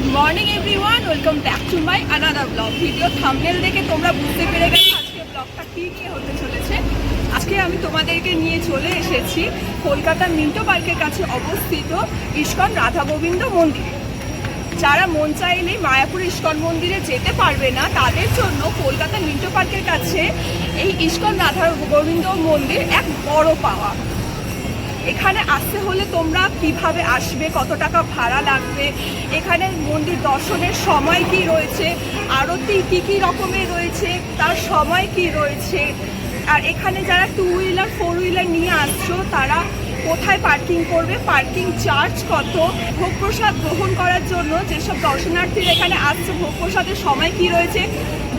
Good morning everyone welcome back to my another blog video thumbnail দেখে তোমরা বুঝতে পেরে গেছো আজকে ব্লগটা কী নিয়ে হতে চলেছে। আজকে আমি তোমাদেরকে নিয়ে চলে এসেছি কলকাতার মিন্টো পার্কের কাছে অবস্থিত ইস্কন রাধা গোবিন্দ মন্দিরে। যারা মন চাইলেই মায়াপুর ইস্কন মন্দিরে যেতে পারবে না, তাদের জন্য কলকাতা মিন্টো পার্কের কাছে এই ইস্কন রাধা গোবিন্দ মন্দির এক বড় পাওয়া। এখানে আসতে হলে তোমরা কীভাবে আসবে? কত টাকা ভাড়া লাগবে? এখানে মন্দির দর্শনের সময় কি রয়েছে? আরতি কি কি রকমের রয়েছে? তার সময় কি রয়েছে? আর এখানে যারা টু হুইলার ফোর হুইলার নিয়ে আসছো, তারা কোথায় পার্কিং করবে? পার্কিং চার্জ কত? ভোগ প্রসাদ গ্রহণ করার জন্য যেসব দর্শনার্থীরা এখানে আসছে ভোগ প্রসাদের সময় কি রয়েছে?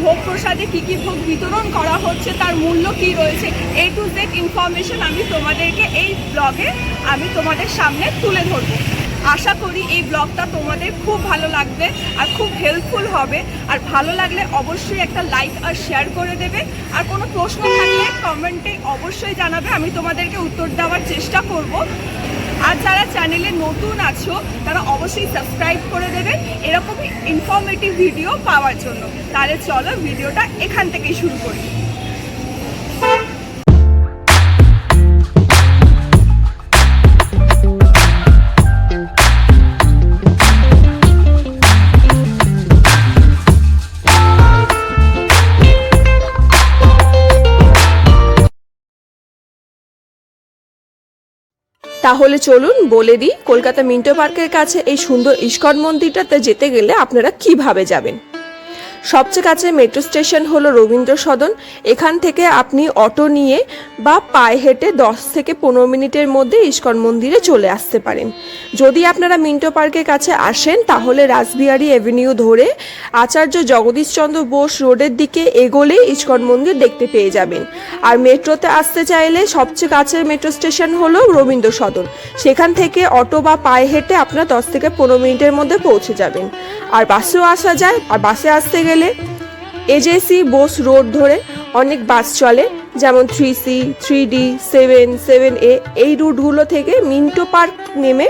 ভোগ প্রসাদে কী কী ভোগ বিতরণ করা হচ্ছে, তার মূল্য কি রয়েছে এ টু জেড ইনফরমেশন আমি তোমাদেরকে এই ব্লগে আমি তোমাদের সামনে তুলে ধরবো। আশা করি এই ব্লগটা তোমাদের খুব ভালো লাগবে আর খুব হেল্পফুল হবে। আর ভালো লাগলে অবশ্যই একটা লাইক আর শেয়ার করে দেবে। আর কোনো প্রশ্ন থাকলে কমেন্টে অবশ্যই জানাবে, আমি তোমাদেরকে উত্তর দেওয়ার চেষ্টা করব। আর যারা চ্যানেলে নতুন আছো, তারা অবশ্যই সাবস্ক্রাইব করে দেবেন এরকমই ইনফরমেটিভ ভিডিও পাওয়ার জন্য। তাহলে চলো ভিডিওটা এখান থেকেই শুরু করি। তাহলে চলুন বলে দিই, কলকাতা মিন্টো পার্কের কাছে এই সুন্দর ইস্কন মন্দিরটাতে যেতে গেলে আপনারা কীভাবে যাবেন? সবচেয়ে কাছে মেট্রো স্টেশন হলো রবীন্দ্র সদন। এখান থেকে আপনি অটো নিয়ে বা পায়ে হেঁটে দশ থেকে পনেরো মিনিটের মধ্যে ইস্কন মন্দিরে চলে আসতে পারেন। যদি আপনারা মিন্টো পার্কের কাছে আসেন, তাহলে রাসবিহারি অ্যাভিনিউ ধরে আচার্য জগদীশচন্দ্র বোস রোডের দিকে এগোলে ইস্কন মন্দির দেখতে পেয়ে যাবেন। আর মেট্রোতে আসতে চাইলে সবচেয়ে কাছের মেট্রো স্টেশন হলো রবীন্দ্র সদন। সেখান থেকে অটো বা পায়ে হেঁটে আপনার দশ থেকে পনেরো মিনিটের মধ্যে পৌঁছে যাবেন। আর বাসেও আসা যায়, আর বাসে আসতে গেলে এজেসি বোস রোড ধরে অনেক বাস চলে, যেমন three C three D seven seven A এই রুটগুলো থেকে মিন্টো পার্ক নেমে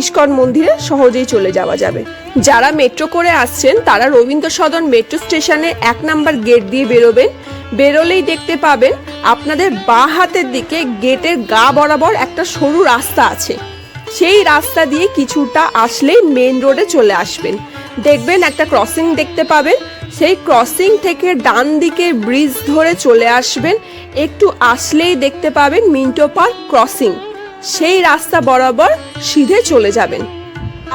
ইস্কন মন্দিরে সহজেই চলে যাওয়া যাবে। যারা মেট্রো করে আসছেন, তারা রবীন্দ্র সদন মেট্রো স্টেশনে এক নাম্বার গেট দিয়ে বেরোবেন। বেরোলেই দেখতে পাবেন আপনাদের বাঁ হাতের দিকে গেটের গা বরাবর একটা সরু রাস্তা আছে। সেই রাস্তা দিয়ে কিছুটা আসলেই মেন রোডে চলে আসবেন। দেখবেন একটা ক্রসিং দেখতে পাবেন। সেই ক্রসিং থেকে ডান দিকে ব্রিজ ধরে চলে আসবেন। একটু আসলেই দেখতে পাবেন মিন্টো পার্ক ক্রসিং। সেই রাস্তা বরাবর সিধে চলে যাবেন।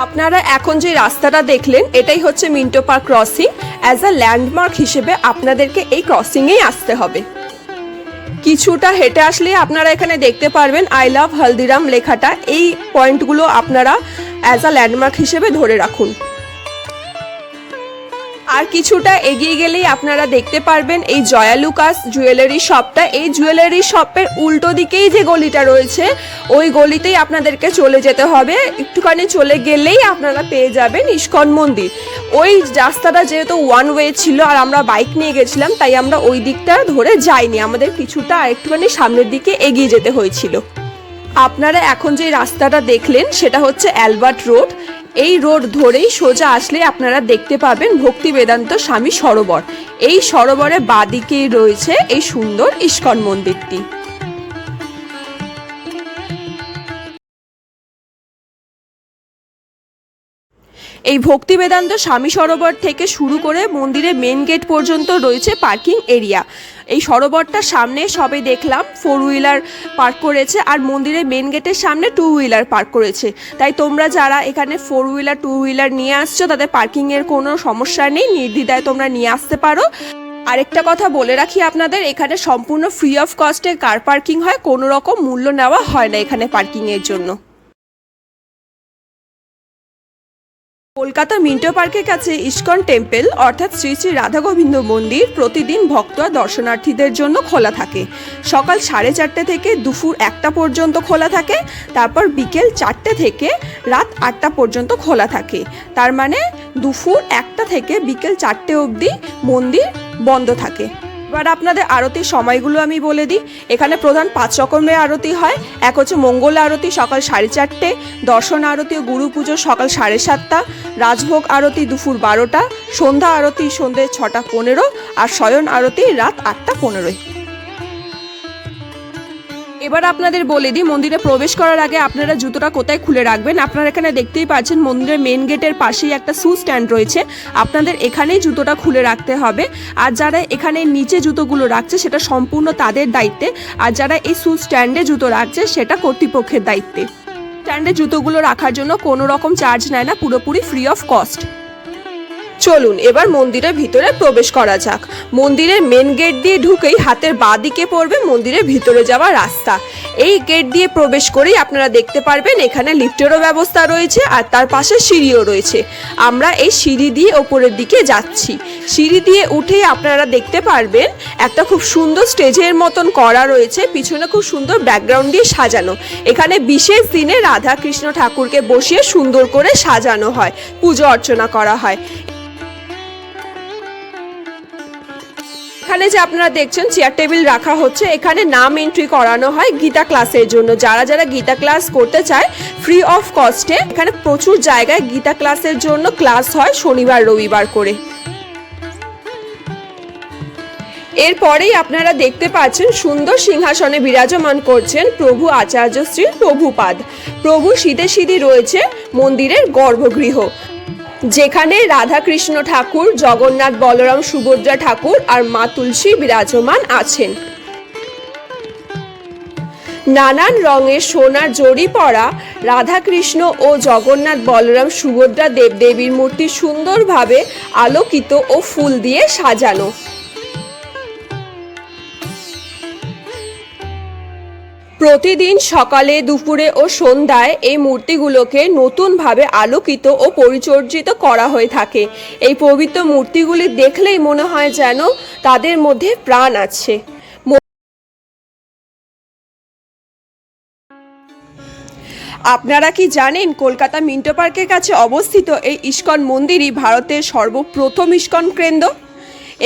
আপনারা এখন যে রাস্তাটা দেখলেন, এটাই হচ্ছে Minto park crossing. As a landmark হিসেবে আপনাদেরকে এই ক্রসিংয়েই আসতে হবে। কিছুটা হেঁটে আসলে আপনারা এখানে দেখতে পারবেন আই লাভ হলদিরাম লেখাটা। এই পয়েন্টগুলো আপনারা অ্যাজ আ ল্যান্ডমার্ক হিসেবে ধরে রাখুন। আর কিছুটা এগিয়ে গেলেই আপনারা দেখতে পারবেন এই জয়া লুকাস জুয়েলারি শপটা। এই জুয়েলারি শপের উল্টো দিকেই যে গলিটা রয়েছে, ওই গলিতেই আপনাদেরকে চলে যেতে হবে। একটুখানি চলে গেলেই আপনারা পেয়ে যাবেন ইস্কন মন্দির। ওই রাস্তাটা যেহেতু ওয়ান ওয়ে ছিল আর আমরা বাইক নিয়ে গেছিলাম, তাই আমরা ওই দিকটা ধরে যাইনি। আমাদের কিছুটা আরেকটুখানি সামনের দিকে এগিয়ে যেতে হয়েছিল। আপনারা এখন যে রাস্তাটা দেখলেন, সেটা হচ্ছে অ্যালবার্ট রোড। এই রোড ধরেই সোজা আসলে আপনারা দেখতে পাবেন ভক্তি বেদান্ত স্বামী সরোবর। এই সরোবরের বাদিকেই রয়েছে এই সুন্দর ইস্কন মন্দিরটি। এই ভক্তি বেদান্ত স্বামী সরোবর থেকে শুরু করে মন্দিরের মেন গেট পর্যন্ত রয়েছে পার্কিং এরিয়া এই সরোবরটার সামনে সবে দেখলাম ফোর হুইলার পার্ক করেছে আর মন্দিরের মেন গেটের সামনে টু হুইলার পার্ক করেছে। তাই তোমরা যারা এখানে ফোর হুইলার টু হুইলার নিয়ে আসছো, তাদের পার্কিংয়ের কোনো সমস্যা নেই, নির্দ্বিধায় তোমরা নিয়ে আসতে পারো। আরেকটা কথা বলে রাখি আপনাদের, এখানে সম্পূর্ণ ফ্রি অফ কস্টে কার পার্কিং হয়, কোনো রকম মূল্য নেওয়া হয় না এখানে পার্কিংয়ের জন্য। কলকাতা মিন্টো পার্কের কাছে ইস্কন টেম্পল, অর্থাৎ শ্রী শ্রী রাধা গোবিন্দ মন্দির প্রতিদিন ভক্ত আর দর্শনার্থীদের জন্য খোলা থাকে। সকাল সাড়ে চারটে থেকে দুপুর একটা পর্যন্ত খোলা থাকে, তারপর বিকেল চারটে থেকে রাত আটটা পর্যন্ত খোলা থাকে। তার মানে দুপুর একটা থেকে বিকেল চারটে অবধি মন্দির বন্ধ থাকে। এবার আপনাদের আরতির সময়গুলো আমি বলে দিই। এখানে প্রধান পাঁচ রকমের আরতি হয়। এক হচ্ছে মঙ্গল আরতি সকাল সাড়ে চারটে, দর্শন আরতি ও গুরু পুজো সকাল সাড়ে সাতটা, রাজভোগ আরতি দুপুর বারোটা, সন্ধ্যা আরতি সন্ধ্যে ছটা পনেরো, আর শয়ন আরতি রাত আটটা পনেরোয়। এবার আপনাদের বলে দিই, মন্দিরে প্রবেশ করার আগে আপনারা জুতোটা কোথায় খুলে রাখবেন? আপনারা এখানে দেখতেই পাচ্ছেন মন্দিরের মেন গেটের পাশেই একটা শু স্ট্যান্ড রয়েছে। আপনাদের এখানেই জুতোটা খুলে রাখতে হবে। আর যারা এখানে নিচে জুতোগুলো রাখছে, সেটা সম্পূর্ণ তাদের দায়িত্বে। আর যারা এই শু স্ট্যান্ডে জুতো রাখছে, সেটা কর্তৃপক্ষের দায়িত্বে। স্ট্যান্ডে জুতোগুলো রাখার জন্য কোনো রকম চার্জ নেয় না, পুরোপুরি ফ্রি অফ কস্ট চলুন, এবার মন্দিরের ভিতরে প্রবেশ করা যাক। মন্দিরের মেন গেট দিয়ে ঢুকেই হাতের বাঁ দিকে পড়বে মন্দিরের ভিতরে যাওয়ার রাস্তা। এই গেট দিয়ে প্রবেশ করেই আপনারা দেখতে পারবেন, এখানে লিফটেরও ব্যবস্থা রয়েছে আর তার পাশে সিঁড়িও রয়েছে। আমরা এই সিঁড়ি দিয়ে ওপরের দিকে যাচ্ছি। সিঁড়ি দিয়ে উঠেই আপনারা দেখতে পারবেন, একটা খুব সুন্দর স্টেজের মতন করা রয়েছে, পিছনে খুব সুন্দর ব্যাকগ্রাউন্ড দিয়ে সাজানো। এখানে বিশেষ দিনে রাধা কৃষ্ণ ঠাকুরকে বসিয়ে সুন্দর করে সাজানো হয়, পুজো অর্চনা করা হয়। এখানে যে আপনারা দেখছেন চেয়ার টেবিল রাখা হচ্ছে, এখানে নাম এন্ট্রি করানো হয় গীতা ক্লাসের জন্য। যারা যারা গীতা ক্লাস করতে চায় ফ্রি অফ কস্টে এখানে প্রচুর জায়গায় গীতা ক্লাসের জন্য ক্লাস হয় শনিবার, রবিবার করে। এরপরেই আপনারা দেখতে পাচ্ছেন সুন্দর সিংহাসনে বিরাজমান করছেন প্রভু আচার্য শ্রী প্রভুপাদ। প্রভু সিধে সিধি রয়েছে মন্দিরের গর্ভগৃহ। যেখানে রাধাকৃষ্ণ ঠাকুর, জগন্নাথ বলরাম, সুভদ্রা ঠাকুর আর মা তুলসী বিরাজমান আছেন। নানান রঙের সোনার জড়ি পরা রাধাকৃষ্ণ ও জগন্নাথ বলরাম, সুভদ্রা দেবদেবীর মূর্তি সুন্দরভাবে আলোকিত ও ফুল দিয়ে সাজানো। প্রতিদিন সকালে, দুপুরে ও সন্ধ্যায় এই মূর্তিগুলোকে নতুনভাবে আলোকিত ও পরিচর্যিত করা হয়ে থাকে। এই পবিত্র মূর্তিগুলি দেখলেই মনে হয় যেন তাদের মধ্যে প্রাণ আছে। আপনারা কি জানেন কলকাতা মিন্টো পার্কের কাছে অবস্থিত এই ইস্কন মন্দিরই ভারতের সর্বপ্রথম ইস্কন কেন্দ্র?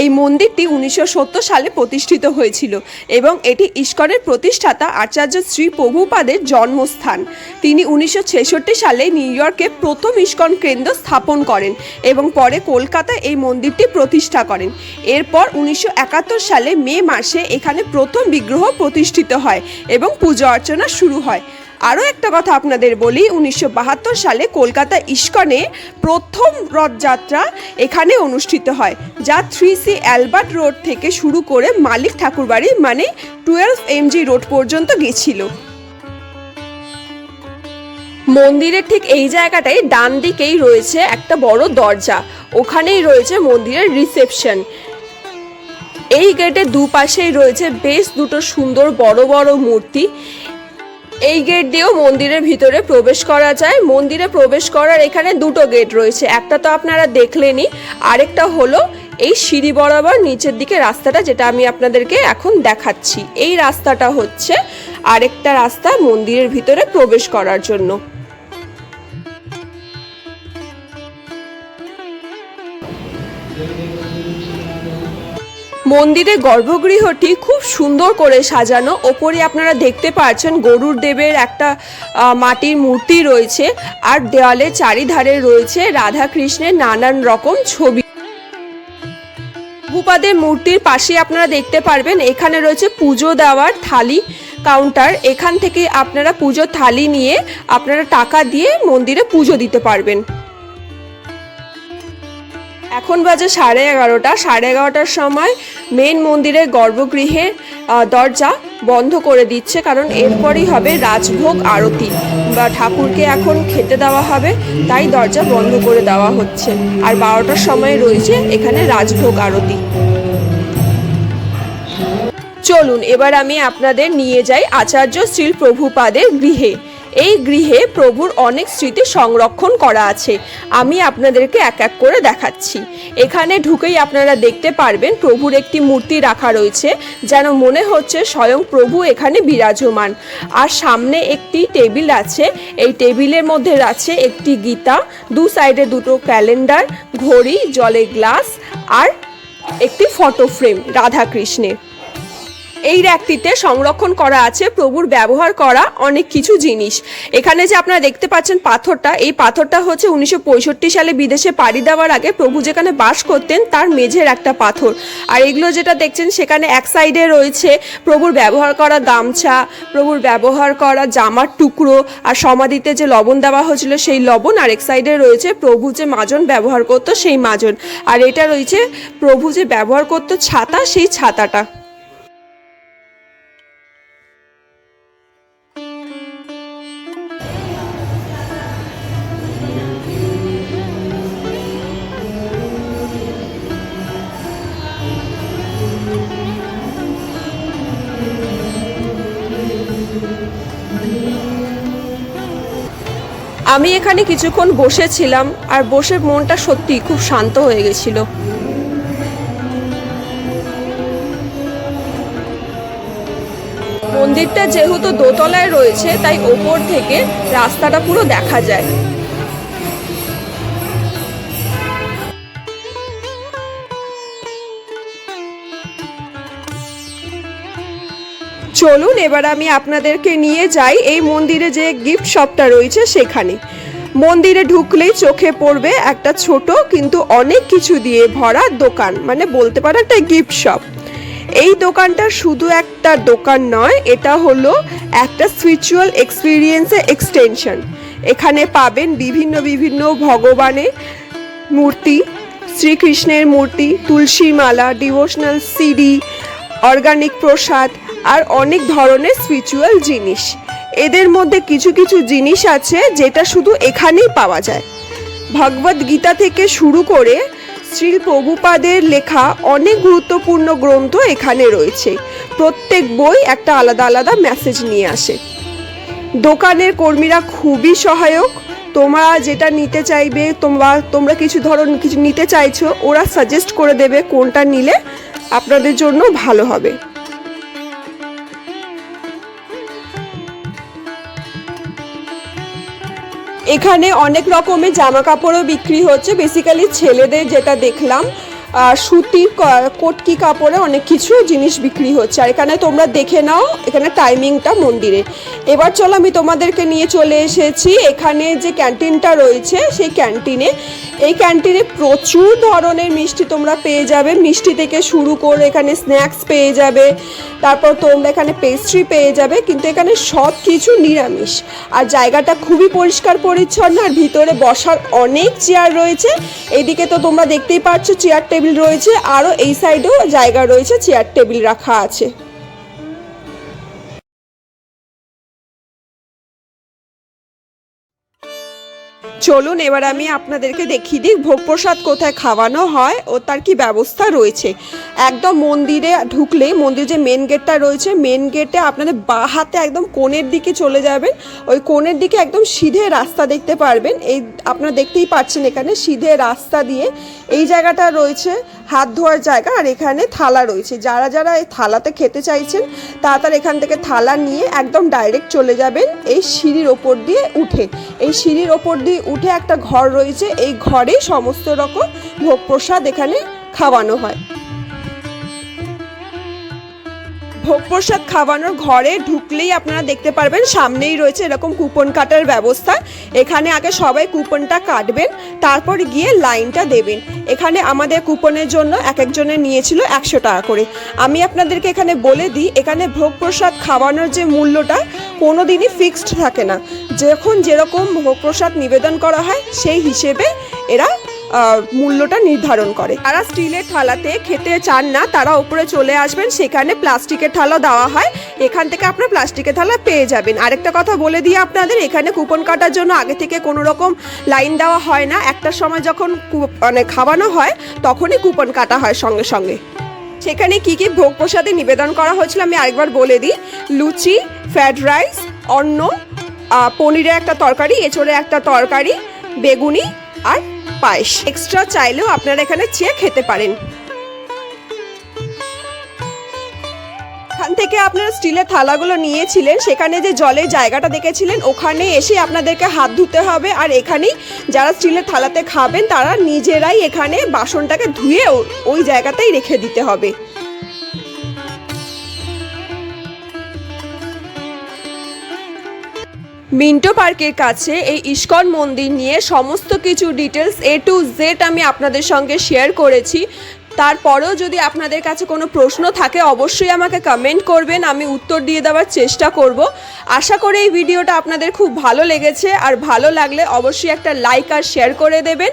এই মন্দিরটি উনিশশো সত্তর সালে প্রতিষ্ঠিত হয়েছিল এবং এটি ইস্কনের প্রতিষ্ঠাতা আচার্য শ্রী প্রভুপাদের জন্মস্থান। তিনি উনিশশো ছেষট্টি সালে নিউ ইয়র্কে প্রথম ইস্কন কেন্দ্র স্থাপন করেন এবং পরে কলকাতায় এই মন্দিরটি প্রতিষ্ঠা করেন। এরপর উনিশশো একাত্তর সালে মে মাসে এখানে প্রথম বিগ্রহ প্রতিষ্ঠিত হয় এবং পূজা অর্চনা শুরু হয়। আরও একটা কথা আপনাদের বলি, উনিশশো বাহাত্তর সালে কলকাতা ইস্কনে প্রথম রথযাত্রা এখানে অনুষ্ঠিত হয়, যা থ্রি সি অ্যালবার্ট রোড থেকে শুরু করে মালিক ঠাকুরবাড়ি মানে টুয়েলভ এমজি রোড পর্যন্ত গেছিল। মন্দিরের ঠিক এই জায়গাটায় ডান দিকেই রয়েছে একটা বড় দরজা, ওখানেই রয়েছে মন্দিরের রিসেপশন। এই গেটের দুপাশেই রয়েছে বেশ দুটো সুন্দর বড় বড় মূর্তি এই গেট দিয়েও মন্দিরের ভিতরে প্রবেশ করা যায়। মন্দিরে প্রবেশ করার এখানে দুটো গেট রয়েছে। একটা তো আপনারা দেখলেনই, আরেকটা হলো এই সিঁড়ি বরাবর নিচের দিকে রাস্তাটা যেটা আমি আপনাদেরকে এখন দেখাচ্ছি। এই রাস্তাটা হচ্ছে আরেকটা রাস্তা মন্দিরের ভিতরে প্রবেশ করার জন্য। মন্দিরের গর্ভগৃহটি খুব সুন্দর করে সাজানো। ওপরে আপনারা দেখতে পাচ্ছেন গরুর দেবের একটা মাটির মূর্তি রয়েছে আর দেওয়ালের চারিধারে রয়েছে রাধা কৃষ্ণের নানান রকম ছবি। ভূপাদের মূর্তির পাশে আপনারা দেখতে পারবেন, এখানে রয়েছে পুজো দেওয়ার থালি কাউন্টার। এখান থেকে আপনারা পুজোর থালি নিয়ে আপনারা টাকা দিয়ে মন্দিরে পুজো দিতে পারবেন। এখন বাজে সাড়ে এগারোটা। সাড়ে এগারোটার সময় মেন মন্দিরের গর্ভগৃহে দরজা বন্ধ করে দিচ্ছে কারণ এরপরই হবে রাজভোগ আরতি। বা ঠাকুরকে এখন খেতে দেওয়া হবে, তাই দরজা বন্ধ করে দেওয়া হচ্ছে। আর বারোটার সময় রয়েছে এখানে রাজভোগ আরতি। চলুন, এবার আমি আপনাদের নিয়ে যাই আচার্য শ্রী প্রভুপাদের গৃহে। এই গৃহে প্রভুর অনেক স্মৃতি সংরক্ষণ করা আছে। আমি আপনাদেরকে এক এক করে দেখাচ্ছি। এখানে ঢুকেই আপনারা দেখতে পারবেন প্রভুর একটি মূর্তি রাখা রয়েছে, যেন মনে হচ্ছে স্বয়ং প্রভু এখানে বিরাজমান। আর সামনে একটি টেবিল আছে, এই টেবিলের মধ্যে আছে একটি গীতা, দু সাইডে দুটো ক্যালেন্ডার, ঘড়ি, জলের গ্লাস, আর একটি ফটো ফ্রেম রাধা কৃষ্ণের এই র্যাকটিতে সংরক্ষণ করা আছে, প্রভুর ব্যবহার করা অনেক কিছু জিনিস। এখানে যে আপনারা দেখতে পাচ্ছেন পাথরটা, এই পাথরটা হচ্ছে উনিশশো পঁয়ষট্টি সালে বিদেশে পাড়ি দেওয়ার আগে প্রভু যেখানে বাস করতেন, তার মেঝের একটা পাথর। আর এগুলো যেটা দেখছেন, সেখানে এক সাইডে রয়েছে প্রভুর ব্যবহার করা গামছা, প্রভুর ব্যবহার করা জামার টুকরো, আর সমাধিতে যে লবণ দেওয়া হয়েছিল সেই লবণ, আর এক সাইডে রয়েছে প্রভু যে মাজন ব্যবহার করতো, সেই মাজন। আর এটা রয়েছে প্রভু যে ব্যবহার করতো ছাতা, সেই ছাতাটা। আমি এখানে কিছুক্ষণ বসেছিলাম আর বসে মনটা সত্যি খুব শান্ত হয়ে গেছিল। মন্দিরটা যেহেতু দোতলায় রয়েছে, তাই ওপর থেকে রাস্তাটা পুরো দেখা যায়। চলুন, এবার আমি আপনাদেরকে নিয়ে যাই। এই মন্দিরে যে গিফট শপটা রয়েছে সেখানে। মন্দিরে ঢুকলেই চোখে পড়বে একটা ছোট কিন্তু অনেক কিছু দিয়ে ভরা দোকান মানে বলতে পারো একটা গিফট শপ এই দোকানটা শুধু একটা দোকান নয়, এটা হলো একটা স্পিরিচুয়াল এক্সপিরিয়েন্সের এক্সটেনশন এখানে পাবেন বিভিন্ন বিভিন্ন ভগবানের মূর্তি, শ্রীকৃষ্ণের মূর্তি তুলসী মালা ডিভোশনাল সিডি অর্গানিক প্রসাদ আর অনেক ধরনের স্পিরিচুয়াল জিনিস। এদের মধ্যে কিছু কিছু জিনিস আছে যেটা শুধু এখানেই পাওয়া যায়। ভগবদ গীতা থেকে শুরু করে শ্রী প্রভুপাদের লেখা অনেক গুরুত্বপূর্ণ গ্রন্থ এখানে রয়েছে। প্রত্যেক বই একটা আলাদা আলাদা মেসেজ নিয়ে আসে। দোকানের কর্মীরা খুবই সহায়ক। তোমরা যেটা নিতে চাইবে, তোমরা তোমরা কিছু ধরন, কিছু নিতে চাইছো, ওরা সাজেস্ট করে দেবে কোনটা নিলে আপনাদের জন্য ভালো হবে। এখানে অনেক রকমের জামা কাপড়ও বিক্রি হচ্ছে। বেসিক্যালি ছেলেদের যেটা দেখলাম সুতির কটকি কাপড়ে অনেক কিছু জিনিস বিক্রি হচ্ছে। আর এখানে তোমরা দেখে নাও, এখানে টাইমিংটা মন্দিরে। এবার চলো আমি তোমাদেরকে নিয়ে চলে এসেছি। এখানে যে ক্যান্টিনটা রয়েছে, সেই ক্যান্টিনে এই ক্যান্টিনে প্রচুর ধরনের মিষ্টি তোমরা পেয়ে যাবে। মিষ্টি থেকে শুরু করে এখানে স্ন্যাক্স পেয়ে যাবে। তারপর তোমরা এখানে পেস্ট্রি পেয়ে যাবে। কিন্তু এখানে সব কিছু নিরামিষ। আর জায়গাটা খুবই পরিষ্কার পরিচ্ছন্ন, আর ভিতরে বসার অনেক চেয়ার রয়েছে। এইদিকে তো তোমরা দেখতেই পাচ্ছ চেয়ার টেবিল রয়েছে। আরও এই সাইডেও জায়গা রয়েছে চেয়ার টেবিল রাখা আছে। চলুন, এবার আমি আপনাদেরকে দেখিয়ে দিই ভোগ প্রসাদ কোথায় খাওয়ানো হয় ও তার কি ব্যবস্থা রয়েছে। একদম মন্দিরে ঢুকলে মন্দির যে মেন গেটটা রয়েছে মেন গেটে আপনাদের বা হাতে একদম কোণের দিকে চলে যাবেন। ওই কোণের দিকে একদম সিধে রাস্তা দেখতে পারবেন। এই আপনারা দেখতেই পাচ্ছেন এখানে সিধে রাস্তা দিয়ে এই জায়গাটা রয়েছে। হাত ধোয়ার জায়গা আর এখানে থালা রয়েছে। যারা যারা এই থালাতে খেতে চাইছেন তাড়াতাড়ি এখান থেকে থালা নিয়ে একদম ডাইরেক্ট চলে যাবেন এই সিঁড়ির ওপর দিয়ে উঠে। এই সিঁড়ির ওপর দিয়ে উঠে একটা ঘর রয়েছে। এই ঘরেই সমস্ত রকম ভোগ প্রসাদ এখানে খাওয়ানো হয়। ভোগ প্রসাদ খাওয়ানোর ঘরে ঢুকলেই আপনারা দেখতে পারবেন, সামনেই রয়েছে এরকম কুপন কাটার ব্যবস্থা। এখানে আগে সবাই কুপনটা কাটবেন, তারপর গিয়ে লাইনটা দেবেন। এখানে আমাদের কুপনের জন্য এক একজনের নিয়েছিল একশো টাকা করে। আমি আপনাদেরকে এখানে বলে দিই, এখানে ভোগ প্রসাদ খাওয়ানোর যে মূল্যটা কোনো দিনই ফিক্সড থাকে না। যখন যেরকম ভোগ প্রসাদ নিবেদন করা হয়, সেই হিসেবে এরা মূল্যটা নির্ধারণ করে। যারা স্টিলের থালাতে খেতে চান না, তারা উপরে চলে আসবেন, সেখানে প্লাস্টিকের থালা দেওয়া হয়। এখান থেকে আপনার প্লাস্টিকের থালা পেয়ে যাবেন। আরেকটা কথা বলে দিয়ে আপনাদের, এখানে কুপন কাটার জন্য আগে থেকে কোনো রকম লাইন দেওয়া হয় না। একটার সময় যখন মানে খাওয়ানো হয়, তখনই কুপন কাটা হয় সঙ্গে সঙ্গে। সেখানে কি কি ভোগ প্রসাদে নিবেদন করা হয়েছিল আমি আরেকবার বলে দিই। লুচি, ফ্রায়েড রাইস, অন্ন পনিরের একটা তরকারি, এঁচড়ের একটা তরকারি, বেগুনি আর পায়েস। এক্সট্রা চাইলেও আপনারা এখানে চেয়ে খেতে পারেন। এখান থেকে আপনারা স্টিলের থালাগুলো নিয়েছিলেন, সেখানে যে জলের জায়গাটা দেখেছিলেন, ওখানে এসে আপনাদেরকে হাত ধুতে হবে। আর এখানেই যারা স্টিলের থালাতে খাবেন, তারা নিজেরাই এখানে বাসনটাকে ধুয়ে ওই জায়গাতেই রেখে দিতে হবে। মিন্টো পার্কের কাছে এই ইস্কন মন্দির নিয়ে সমস্ত কিছু ডিটেলস এ টু জেড আমি আপনাদের সঙ্গে শেয়ার করেছি। তারপরেও যদি আপনাদের কাছে কোনো প্রশ্ন থাকে, অবশ্যই আমাকে কমেন্ট করবেন, আমি উত্তর দিয়ে দেওয়ার চেষ্টা করব। আশা করি এই ভিডিওটা আপনাদের খুব ভালো লেগেছে, আর ভালো লাগলে অবশ্যই একটা লাইক আর শেয়ার করে দেবেন।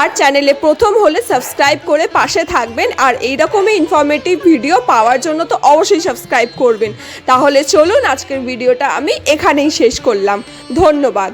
আর চ্যানেলে প্রথম হলে সাবস্ক্রাইব করে পাশে থাকবেন, আর এইরকমই ইনফরমেটিভ ভিডিও পাওয়ার জন্য তো অবশ্যই সাবস্ক্রাইব করবেন। তাহলে চলুন, আজকের ভিডিওটা আমি এখানেই শেষ করলাম। ধন্যবাদ।